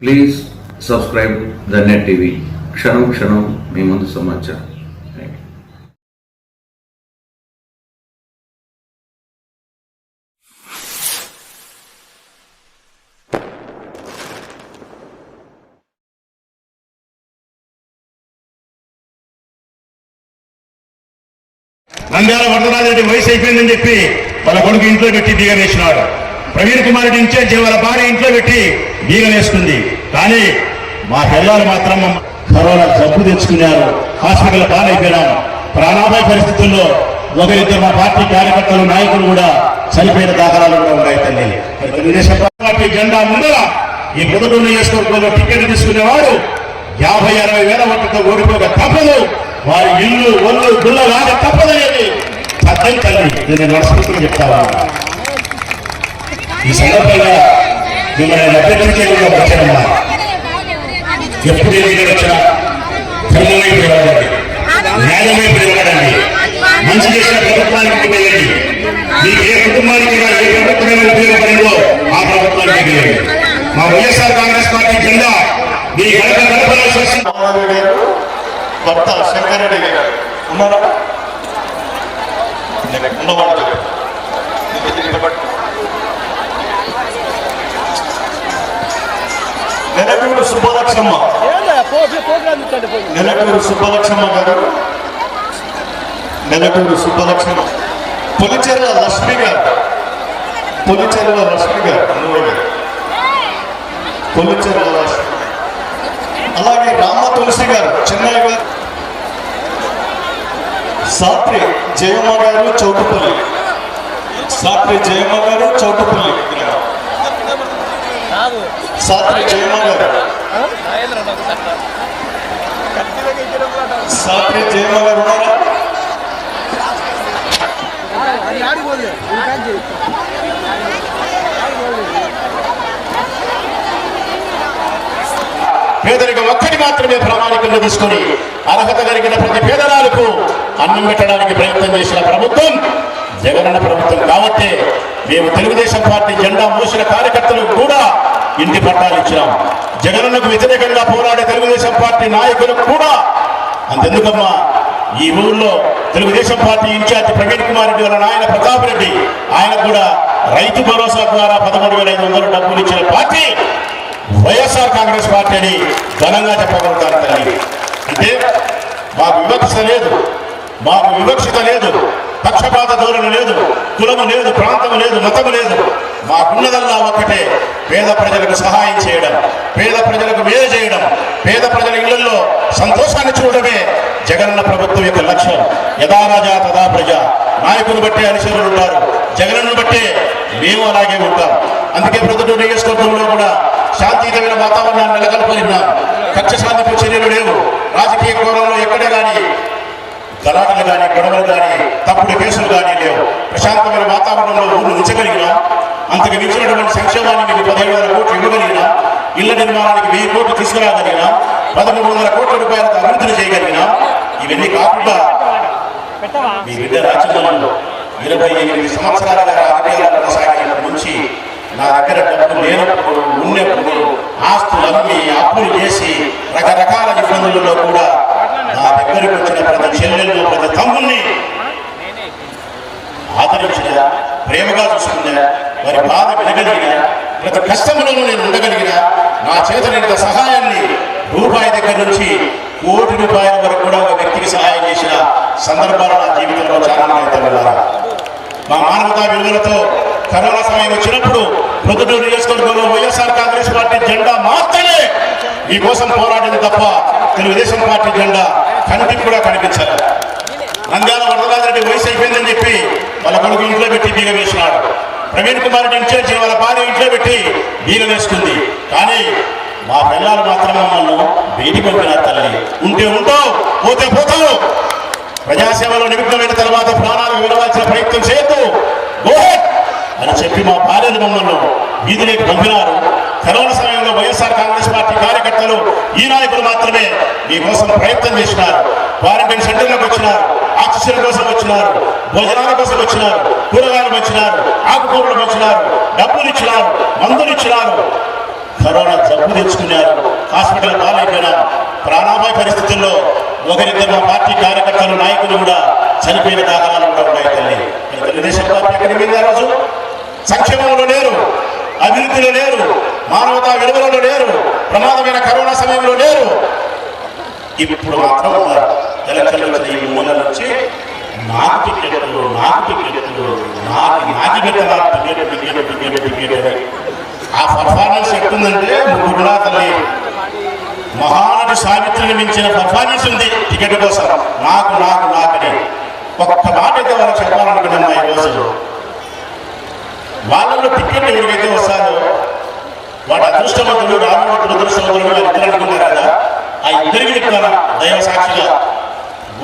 Please subscribe the net TV క్షణం క్షణం మీ ముందు సమాచారం. నంద్యాల వరదరాజరెడ్డి వయసు అయిపోయిందని చెప్పి వాళ్ళ కొడుకు ఇంట్లో పెట్టి బీగం ప్రవీణ్ కుమార్ రెడ్డి ఇన్ఛార్జ్ వాళ్ళ భార్య ఇంట్లో పెట్టి బీగం వేసుకుంది కానీ మా పిల్లలు మాత్రం కరోనా జబ్బు తెచ్చుకున్నారు. హాస్పిటల్ పాలైపోయినాం ప్రాణాపాయ పరిస్థితుల్లో ఒకరిద్దరు మా పార్టీ కార్యకర్తలు నాయకులు కూడా చనిపోయిన దాఖలాలు కూడా ఉన్నాయి తల్లి. తెలుగుదేశం పార్టీ జెండా ముందర ఈ మొదటి నియోజకవర్గంలో టికెట్ తీసుకునేవాడు యాభై అరవై వేల ఓట్లతో ఓడిపోక తప్పదు. వారి ఇల్లు ఒళ్ళు గుళ్ళ రాక తప్పదనేది సత్యం తల్లి. నేను మనస్ఫూర్తిగా చెప్తావా? ఈ సందర్భంగా మిమ్మల్ని అభ్యర్థించేందుకు వచ్చానమ్మా ఎప్పుడు ఎన్నికలు వచ్చినా ధర్మమై పిలవడండి న్యాయమై పిలవడండి మంచి చేసిన ప్రభుత్వానికి వెళ్ళండి మీకు ఏ కుటుంబానికి ఏ ప్రభుత్వం ఉపయోగపడిందో ఆ ప్రభుత్వానికి వెళ్ళండి మా వైఎస్ఆర్ కాంగ్రెస్ పార్టీ కింద మీ గడప గడపలో శ్వసించ రామారావు భర్త శంకరెడ్డి గారు. ఉన్నారా? నేను ఉన్నవాడు నెలటూరు సుబ్బలక్ష్మ నెలటూరు సుబ్బలక్ష్మ గారు. నెలటూరు సుబ్బలక్ష్మ పులిచెర్ల లక్ష్మి గారు. పులిచెర్ల లక్ష్మి గారు పులిచెర్ల లక్ష్మి. అలాగే రామ తులసి గారు చెన్నై గారు. సాత్రి జయమ్మ గారు చౌటుపల్లి. సాత్రి జయమ్మ గారు చౌటుపల్లి. సాత్రి జయమ్మ గారు. సాత్రి జయమ్మ గారు ఉన్నారా? పేదరికం ఒక్కటి మాత్రమే ప్రామాణికంగా తీసుకొని అర్హత కలిగిన ప్రతి పేదరాలకు అన్నం పెట్టడానికి ప్రయత్నం చేసిన ప్రభుత్వం జగనన్న ప్రభుత్వం కాబట్టి మేము తెలుగుదేశం పార్టీ జెండా మోసిన కార్యకర్తలు కూడా ఇంటి పట్టాలు ఇచ్చినాం. జగనన్నకు వ్యతిరేకంగా పోరాడే తెలుగుదేశం పార్టీ నాయకులకు కూడా అంతెందుకమ్మా? ఈ ఊళ్ళో తెలుగుదేశం పార్టీ ఇన్ఛార్జ్ ప్రవీణ్ కుమార్ రెడ్డి వాళ్ళ నాయన ప్రతాప్ రెడ్డి ఆయన కూడా రైతు భరోసా ద్వారా పదమూడు వేల ఐదు వందలు డబ్బులు ఇచ్చిన పార్టీ వైఎస్ఆర్ కాంగ్రెస్ పార్టీ అని ఘనంగా చెప్పగలుగుతారు తల్లి. అంటే మాకు వివక్షత లేదు. మాకు వివక్షత లేదు. పక్షపాత ధోరణి లేదు. కులము లేదు. ప్రాంతం లేదు. మతము లేదు. మాకున్నదల్లా ఒక్కటే. పేద ప్రజలకు సహాయం చేయడం పేద ప్రజలకు మేలు చేయడం పేద ప్రజల ఇళ్ళలో సంతోషాన్ని చూడడమే జగనన్న ప్రభుత్వం యొక్క లక్ష్యం. యథా రాజా తదా ప్రజ. నాయకుని బట్టే అనుచరులు ఉంటారు. జగనన్ను బట్టే మేము అలాగే ఉంటాం. అందుకే ప్రతి నియోజకవర్గంలో కూడా శాంతియుతమైన వాతావరణాన్ని నెలకొల్పలిన్నాం కక్ష సాధింపు చర్యలు లేవు. రాజకీయ కోణంలో ఎక్కడే కానీ గలాటలు కానీ గొడవలు కానీ తప్పుడు కేసులు కానీ లేవు. ప్రశాంతమైన వాతావరణంలో ఊరు ఉంచగలిగినా అంతకు మించినటువంటి సంక్షేమాన్ని మీకు పదిహేడు వేల కోట్లు ఇవ్వగలిగినా ఇళ్ళ నిర్మాణానికి వెయ్యి కోట్లు తీసుకురాగలిగినా పదమూడు వందల కోట్ల రూపాయలకు అభివృద్ధి చేయగలిగినా ఇవన్నీ కాకుండా మీ బిడ్డ రాజ్యాంగంలో ఇరవై ఎనిమిది సంవత్సరాలుగా రాజకీయాలు కొనసాగినప్పటి నుంచి నా దగ్గర డబ్బు లేనప్పుడు ఉన్నప్పుడు ఆస్తులు అమ్మి అప్పులు చేసి రకరకాల ఇబ్బందులలో కూడా దగ్గరకు చెల్లెళ్ళు తమ్ముల్ని ఆదరించిన ప్రేమగా చూసుకున్నా వారి బాధ వినగలిగిన ప్రతి కష్టములను నేను ఉండగలిగిన నా చేతనంత సహాయాన్ని రూపాయి దగ్గర నుంచి కోటి రూపాయల వరకు కూడా ఒక వ్యక్తికి సహాయం చేసిన సందర్భాలు నా జీవితంలో చాలా మా మానవతా విలువలతో కరోనా సమయం వచ్చినప్పుడు ప్రొద్దుటూరు నియోజకవర్గంలో వైఎస్ఆర్ కాంగ్రెస్ పార్టీ జెండా మాత్రమే మీకోసం పోరాడింది తప్ప తెలుగుదేశం పార్టీ జెండా కంటికి కూడా కనిపించాలి నంద్యాల వరదరాజరెడ్డి వయసు అయిపోయిందని చెప్పి వాళ్ళ కొడుకు ఇంట్లో పెట్టి బీగ వేసినాడు. ప్రవీణ్ కుమార్ రెడ్డి ఇన్ఛార్జి వాళ్ళ భార్య ఇంట్లో పెట్టి బీగ వేసుకుంది. కానీ మా పిల్లలు మాత్రం మమ్మల్ని బయటికి పంపినారు తల్లి. ఉంటే ఉంటావు పోతే పోతావు. ప్రజాసేవలో నిమిత్తమైన తర్వాత ప్రాణాలు విడవాల్సిన ప్రయత్నం చేయొద్దు. అని చెప్పి మా భార్యను మమ్మల్ని వీధిలోకి పంపినారు. కరోనా సమయంలో వైఎస్ఆర్ కాంగ్రెస్ పార్టీ నాయకులు ఈ నాయకులు మాత్రమే మీకోసం ప్రయత్నం చేసినారు. క్వారంటైన్ సెంటర్లకు వచ్చినారు. ఆక్సిజన్ కోసం వచ్చినారు. భోజనాల కోసం వచ్చినారు. కూరగాయలు వచ్చినారు ఆకుకూరలు వచ్చినారు డబ్బులు ఇచ్చినారు. మందులు ఇచ్చినారు. కరోనా జబ్బు తెచ్చుకున్నారు. హాస్పిటల్ పాలైపోయినారు ప్రాణాపాయ పరిస్థితుల్లో ఒకరిద్దరు మా పార్టీ కార్యకర్తలు నాయకులు కూడా చనిపోయిన దాఖలాలు కూడా ఉన్నాయి తల్లి. తెలుగుదేశం పార్టీ ఎక్కడ రోజు? సంక్షేమంలో లేరు. అభివృద్ధిలో లేరు మానవతా విలువలలో లేరు ప్రమాదమైన కరోనా సమయంలో లేరు. ఇప్పుడు మాత్రం ఉన్నారు. ఎలక్షన్లు ఈ మూల నుంచి నాకు టికెట్లు నాకు టికెట్లు నాకు నాకు పెట్టాలా టికెట్ టికెట్ టికెట్ టికెట్ ఆ పర్ఫార్మెన్స్ ఎట్టుందంటే ముగ్గురులా తల్లి. మహానటి సావిత్రిని మించిన పర్ఫార్మెన్స్ ఉంది టికెట్ కోసం. నాకు నాకు నాకని. ఒక్క మాట అయితే వాళ్ళకి చెప్పాలనుకున్నాను ఈరోజు వాళ్ళలో టికెట్ ఎవరికైతే వస్తారో వాడు అదృష్టవంతుడు రామవంతుడు అదృష్టవంతుడు వాళ్ళు ఇద్దరు అనుకున్నారు కదా ఆ ఇద్దరికి చెప్తాను దైవ సాక్షిగా.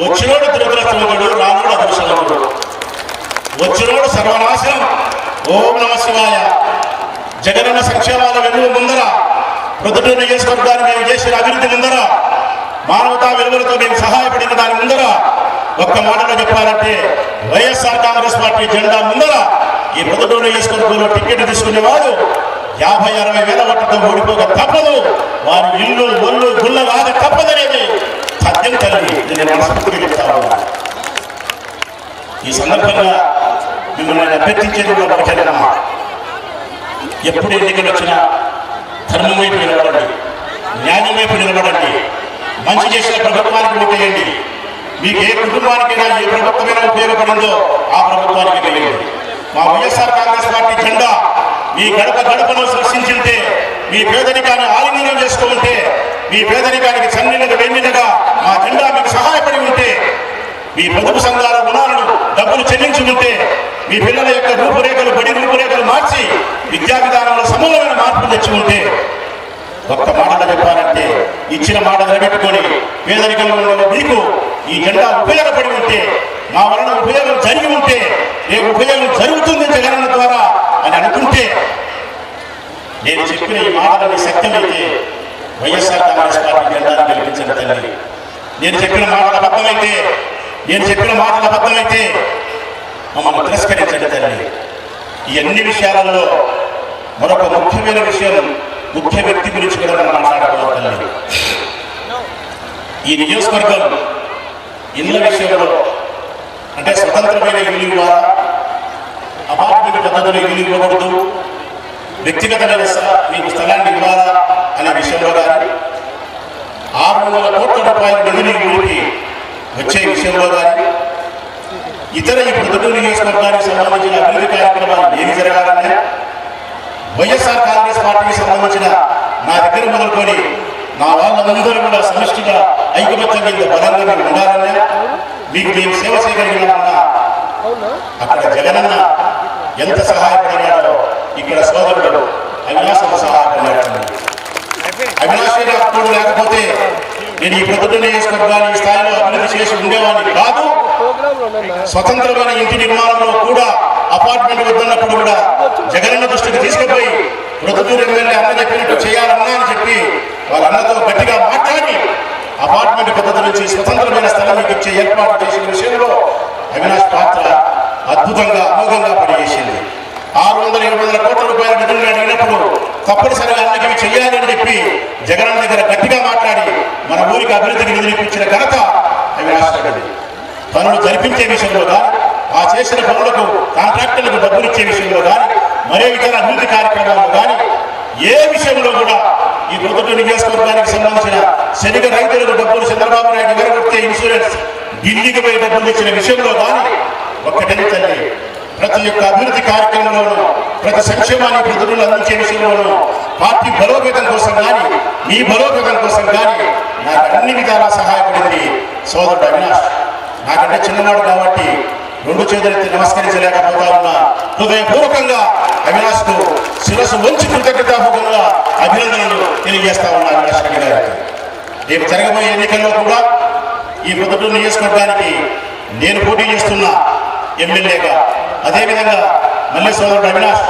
వచ్చినోడు దురదృష్టవంతుడు రాముడు అదృష్టవంతుడు. వచ్చినోడు సర్వనాశనం. ఓం నమ శివాయ. జగనన్న సంక్షేమాల వెలువ ముందర ప్రొద్దుట నియోజకవర్గాన్ని మేము చేసిన అభివృద్ధి ముందర మానవతా విలువలతో మేము సహాయపడిన దాని ముందర ఒక్క మాటలో చెప్పాలంటే వైఎస్ఆర్ కాంగ్రెస్ పార్టీ జెండా ముందర ఈ ప్రొద్దుటూరు నియోజకవర్గంలో టికెట్ తీసుకునేవాడు యాభై అరవై వేల ఓట్లతో ఓడిపోక తప్పదు. వారి ఇల్లు ఒళ్ళు గుళ్ళ కాక తప్పదనేది సత్యం తల్లి. నేను మనస్ఫూర్తిగా ఈ సందర్భంగా మిమ్మల్ని అభ్యర్థించేది కూడా ఒకటేనమ్మా ఎప్పుడు ఎన్నికలు వచ్చినా ధర్మం వైపు నిలబడండి. న్యాయం వైపు నిలబడండి. మంచి చేసిన ప్రభుత్వానికి ఓటేయండి మీకు ఏ కుటుంబానికైనా ఏ ప్రభుత్వమైనా ఉపయోగపడిందో ఆ ప్రభుత్వానికి వెళ్ళండి మా వైఎస్ఆర్ కాంగ్రెస్ పార్టీ జెండా మీ గడప గడపను సృష్టించింటే మీ పేదరికాన్ని ఆలింగనం చేసుకుంటే మీ పేదరికానికి చన్నీళ్ళకు వెన్నీళ్ళగా మా జెండా మీకు సహాయపడి ఉంటే మీ పొదుపు సంఘాల రుణాలను డబ్బులు చెల్లించి ఉంటే మీ పిల్లల యొక్క రూపురేఖలు బడి రూపురేఖలు మార్చి విద్యా విధానంలో సమూలమైన మార్పులు తెచ్చి ఉంటే ఒక్క మాటలో చెప్పాలంటే ఇచ్చిన మాట నిలబెట్టుకొని పేదరికంలో మీకు ఈ జెండా ఉపయోగపడి ఉంటే మా వలన ఉపయోగం జరిగి ఉంటే రేపు ఉపయోగం జరుగుతుంది జగనన్న ద్వారా అని అనుకుంటే నేను చెప్పిన ఈ మాటలని సత్యమైతే వైఎస్ఆర్ కాంగ్రెస్ పార్టీ జెండాను గెలిపించిన తల్లి. నేను చెప్పిన మాటల అబద్ధమైతే నేను చెప్పిన మాటల అబద్ధమైతే మమ్మల్ని తిరస్కరించండి తల్లి. ఈ అన్ని విషయాలలో మరొక ముఖ్యమైన విషయం ముఖ్య వ్యక్తి గురించి కూడా మనం మాట్లాడుకోవాలి తల్లి. ఈ నియోజకవర్గం ఇళ్ళ విషయంలో అంటే స్వతంత్రమైన ఇల్లు ఇవ్వాలా అపార్ట్మెంట్ పద్ధతిలో ఇల్లు ఇవ్వకూడదు. వ్యక్తిగతమైన మీకు స్థలాన్ని ఇవ్వాలా అనే విషయంలో కానీ ఆరు వందల కోట్ల రూపాయల నిధులు ఊరికి వచ్చే విషయంలో కానీ ఇతర ఈ ప్రొద్దుటూరు నియోజకవర్గానికి సంబంధించిన అభివృద్ధి కార్యక్రమాలు ఏమి జరగాలన్నా వైఎస్ఆర్ కాంగ్రెస్ పార్టీకి సంబంధించిన నా దగ్గర మొదలుకొని నా వాళ్ళందరూ కూడా సమిష్టిగా ఐకమత్యంగా ఇంత బలంగా మీరు మీకు మేము సేవ చేయగలిగినామన్నా అక్కడ జగనన్న ఎంత సహాయపడినాడో ఇక్కడ సోదరుడు అవినాశం సహాయపడినాడు అవినాష్ రెడ్డి లేకపోతే నేను ఈ ప్రభుత్వ నియోజకవర్గాన్ని ఈ స్థాయిలో అభివృద్ధి చేసి ఉండేవాడిని కాదు. స్వతంత్రమైన ఇంటి నిర్మాణంలో కూడా అపార్ట్మెంట్ వద్దన్నప్పుడు కూడా జగనన్న దృష్టికి తీసుకుపోయి ప్రొద్దుటూరు ఎమ్మెల్యే అన్న చెప్పినట్టు చేయాలన్నా అని చెప్పి వాళ్ళ అన్నతో గట్టిగా మాట్లాడి అపార్ట్మెంట్ పద్ధతి నుంచి స్వతంత్రమైన స్థలం ఇచ్చే ఏర్పాటు చేసిన విషయంలో అవినాష్ పాత్ర అద్భుతంగా అమోఘంగా పనిచేసింది. ఆరు వందల ఏడు వందల కోట్ల రూపాయల నిధులను అడిగినప్పుడు తప్పనిసరిగా అన్నకి చెయ్యాలని చెప్పి జగన్ దగ్గర గట్టిగా మాట్లాడి మన ఊరికి అభివృద్ధికి నిధులు ఇప్పించిన ఘనత అవినాష్ రెడ్డి పనులు జరిపించే విషయంలో కానీ ఆ చేసిన పనులకు కాంట్రాక్టర్లకు డబ్బులు ఇచ్చే విషయంలో కానీ మరే ఇతర అభివృద్ధి కార్యక్రమాల్లో కానీ ఏ విషయంలో కూడా ఈ ప్రొద్దుటూరు నియోజకవర్గానికి సంబంధించిన శనిగ రైతులకు డబ్బులు చంద్రబాబు నాయుడు ఎగరగొట్టే ఇన్సూరెన్స్ ఢిల్లీకి పోయి డబ్బులు ఇచ్చిన విషయంలో కానీ ఒక్కటే తల్లి ప్రతి ఒక్క అభివృద్ధి కార్యక్రమంలోనూ ప్రతి సంక్షేమాన్ని ప్రజలు అందించే విషయంలోనూ పార్టీ బలోపేతం కోసం కానీ మీ బలోపేతం కోసం కానీ నాకు అన్ని విధాలా సహాయపడింది సోదరుడు అవినాష్. నాకంటే చిన్నవాడు కాబట్టి రెండు చేతులెత్తి నమస్కరించలేకపోతా ఉన్నా. హృదయపూర్వకంగా అవినాష్కు శిరస్సు వంచి కృతజ్ఞతాపూర్వకంగా అభినందనలు తెలియజేస్తా ఉన్నా అవినాష్ రెడ్డి గారికి రేపు జరగబోయే ఎన్నికల్లో కూడా ఈ మొదటి నియోజకవర్గానికి నేను పోటీ చేస్తున్న ఎమ్మెల్యేగా అదేవిధంగా మల్లె సోదరుడు అవినాష్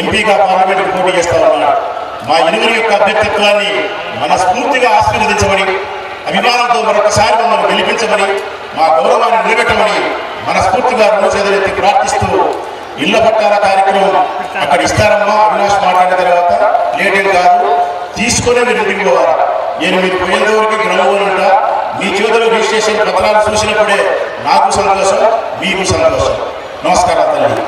ఎంపీగా పార్లమెంట్కి పోటీ చేస్తా ఉన్నాడు. మా ఇరువురి యొక్క అభ్యర్థిత్వాన్ని మనస్ఫూర్తిగా ఆశీర్వదించమని అభిమానంతో మరొకసారి మమ్మల్ని గెలిపించమని మా గౌరవాన్ని నిలబెట్టమని మనస్ఫూర్తిగా రెండు చేతులెత్తి ప్రార్థిస్తూ ఇళ్ళ పట్టాల కార్యక్రమం అక్కడ ఇస్తారమ్మా. అవినాష్ మాట్లాడిన తర్వాత లేట్ ఏం కాదు తీసుకొని మీరు ఇంటికి పోవాలి. నేను మీరు పోయేంతవరకు వరకు ఉంటా. మీ చేతులు రిజిస్ట్రేషన్ పత్రాలు చూసినప్పుడే నాకు సంతోషం మీకు సంతోషం. నమస్కారం తల్లి.